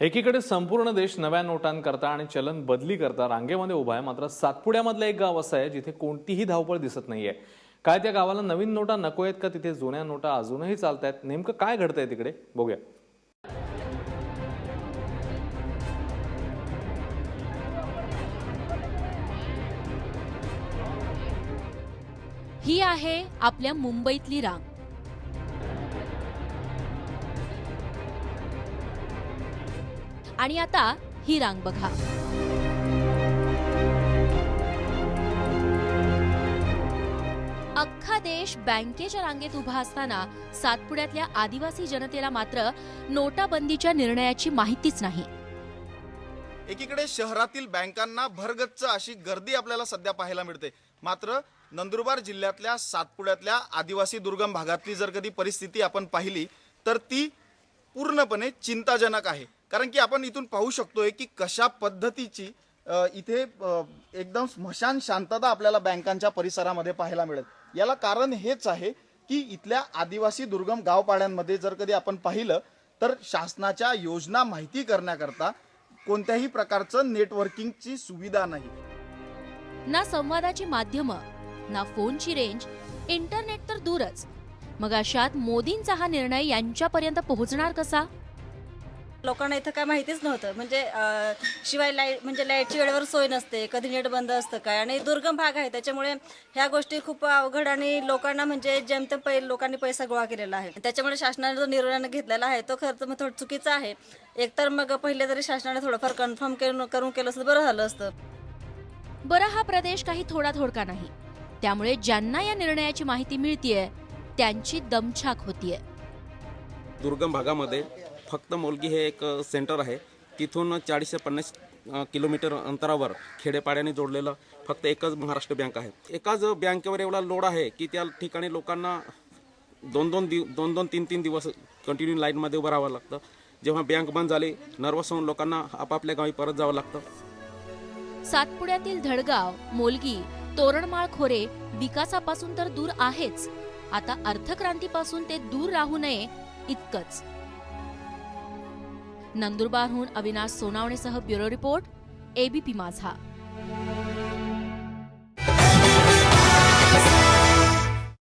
एकीकडे संपूर्ण देश नव्या नोटांकरता आणि चलन बदली करता रांगेमध्ये उभा आहे. मात्र सातपुड्यामधलं एक गाव असं आहे जिथे कोणतीही धावपळ दिसत नाहीये. काय त्या गावाला नवीन नोटा नको आहेत का? तिथे जुन्या नोटा अजूनही चालत आहेत नेमकं काय घडतंय तिकडे? बघूया. ही आहे आपल्या मुंबईतली रांग. आणि आता ही रांग बघा. अख्खा देश बँकेच्या रांगेत उभा असताना सातपुड्यातल्या आदिवासी जनतेला मात्र नोटाबंदीच्या निर्णयाची माहितीच नाही. एकीकडे शहरातील बँकांना भरगच्च अशी गर्दी आपल्याला सध्या पाहायला मिळते. मात्र नंदुरबार जिल्ह्यातल्या सातपुड्यातल्या आदिवासी दुर्गम भागातली जर कधी परिस्थिती आपण पाहिली तर ती पूर्णपणे चिंताजनक आहे. कारण की आपण इथून पाहू शकतोय की कशा पद्धतीची इथे एकदम स्मशान शांतता आपल्याला बँकांच्या परिसरामध्ये पाहायला मिळेल. याला कारण हेच आहे की इथल्या आदिवासी दुर्गम गावपाड्यांमध्ये जर कधी आपण पाहिलं तर शासनाच्या योजना माहिती करण्याकरता कोणत्याही प्रकारचं नेटवर्किंगची सुविधा नाही. ना संवादाची माध्यमं ना फोनची रेंज इंटरनेट तर दूरच. मग अशात मोदींचा हा निर्णय यांच्यापर्यंत पोहोचणार कसा? लोकांना इथं काय माहितीच नव्हतं. म्हणजे शिवाय लाइट म्हणजे लाईटची वेळेवर सोय नसते कधी नेट बंद असतं काय? आणि दुर्गम भाग आहे. त्याच्यामुळे ह्या गोष्टी खूप अवघड आणि लोकांना म्हणजे जेमतेम पहिले लोकांनी पैसा गोळा केलेला आहे. त्याच्यामुळे शासनाने जो निर्णय घेतलेला आहे तो खरं तर मग थोडं चुकीचा आहे. एकतर मग पहिले तरी शासनाने थोडंफार कन्फर्म करून करून केलं असतं बरं झालं असतं. बरं हा प्रदेश काही थोडा थोडका नाही. त्यामुळे ज्यांना या निर्णयाची माहिती मिळतीये त्यांची दमछाक होतीये. दुर्गम भागामध्ये फक्त मोलगी हे एक सेंटर आहे. तिथून चाळीस ते पन्नास किलोमीटर अंतरावर खेडेपाड्याने जोडलेलं फक्त एकच महाराष्ट्र बँक आहे. एकाच बँकेवर एवढा लोड आहे की त्या ठिकाणी लोकांना दोन दोन दिव दोन दोन तीन तीन दिवस कंटिन्यू लाईनमध्ये उभं राहावं लागतं. जेव्हा बँक बंद झाली नर्वस होऊन लोकांना आपापल्या गावी परत जावं लागतं. सातपुड्यातील धडगाव मोलगी तोरणमाळ खोरे विकासापासून तर दूर आहेच. आता अर्थक्रांतीपासून ते दूर राहू नये इतकंच. नंदुरबारहून अविनाश सोनावणेसह ब्युरो रिपोर्ट एबीपी माझा.